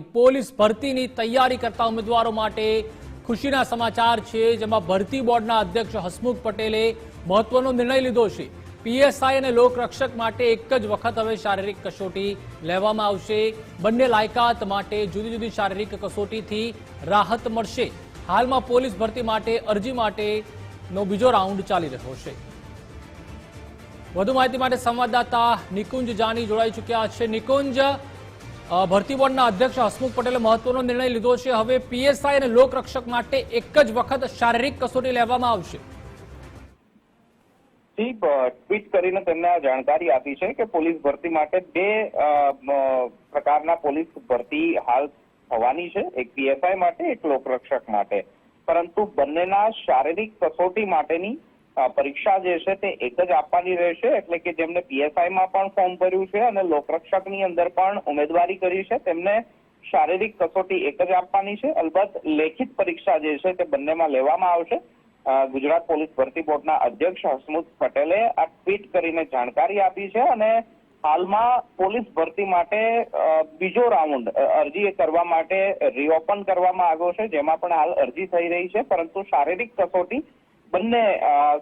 Police ભરતીની તૈયારી કરતા ઉમેદવારો માટે ખુશીના સમાચાર છે, જેમાં ભરતી બોર્ડના અધ્યક્ષ હસમુખ પટેલે મહત્વનો નિર્ણય લીધો છે. પીએસઆઈ અને લોકરક્ષક માટે એક જ વખત હવે શારીરિક કસોટી લેવામાં આવશે. બંને લાયકાત માટે જુદી જુદી શારીરિક કસોટીથી રાહત મળશે. હાલમાં પોલીસ ભરતી માટે અરજી માટેનો બીજો રાઉન્ડ ચાલી રહ્યો છે. વધુ માહિતી માટે સંવાદદાતા નિકુંજ જાની જોડાઈ ચૂક્યા છે. નિકુંજ ભરતી બોર્ડના અધ્યક્ષ હસમુખ પટેલે મહત્વનો નિર્ણય લીધો છે. હવે પીએસઆઈ અને લોકરક્ષક માટે એક જ વખત શારીરિક કસોટી લેવામાં આવશે. ટ્વીટ કરીને તેમને જાણકારી આપી છે કે પોલીસ ભરતી માટે બે પ્રકારના પોલીસ ભરતી હાલ થવાની છે. એક પીએસઆઈ માટે, એક લોકરક્ષક માટે. પરંતુ બંનેના શારીરિક કસોટી માટેની પરીક્ષા જે છે તે એક જ આપવાની રહેશે, એટલે કે જેમને પીએસઆઈમાં પણ ફોર્મ ભર્યું છે અને લોકરક્ષકની અંદર પણ ઉમેદવારી કરી છે, તેમને શારીરિક કસોટી એક જ આપવાની છે. અલબત્ત લેખિત પરીક્ષા જે છે તે બંનેમાં લેવામાં આવશે. ગુજરાત પોલીસ ભરતી બોર્ડના અધ્યક્ષ હસમુખ પટેલે આ ટ્વીટ કરીને જાણકારી આપી છે અને હાલમાં પોલીસ ભરતી માટે બીજો રાઉન્ડ અરજી કરવા માટે રીઓપન કરવામાં આવ્યો છે, જેમાં પણ હાલ અરજી થઈ રહી છે, પરંતુ શારીરિક કસોટી બંને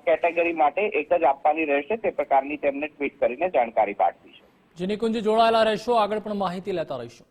કેટેગરી માટે એક જ આપવાની રહેશે, તે પ્રકારની તેમને ટ્વીટ કરીને જાણકારી પાઠવી છે. જે નિકુંજ જોડાયેલા રહેશો, આગળ પણ માહિતી લેતા રહીશું.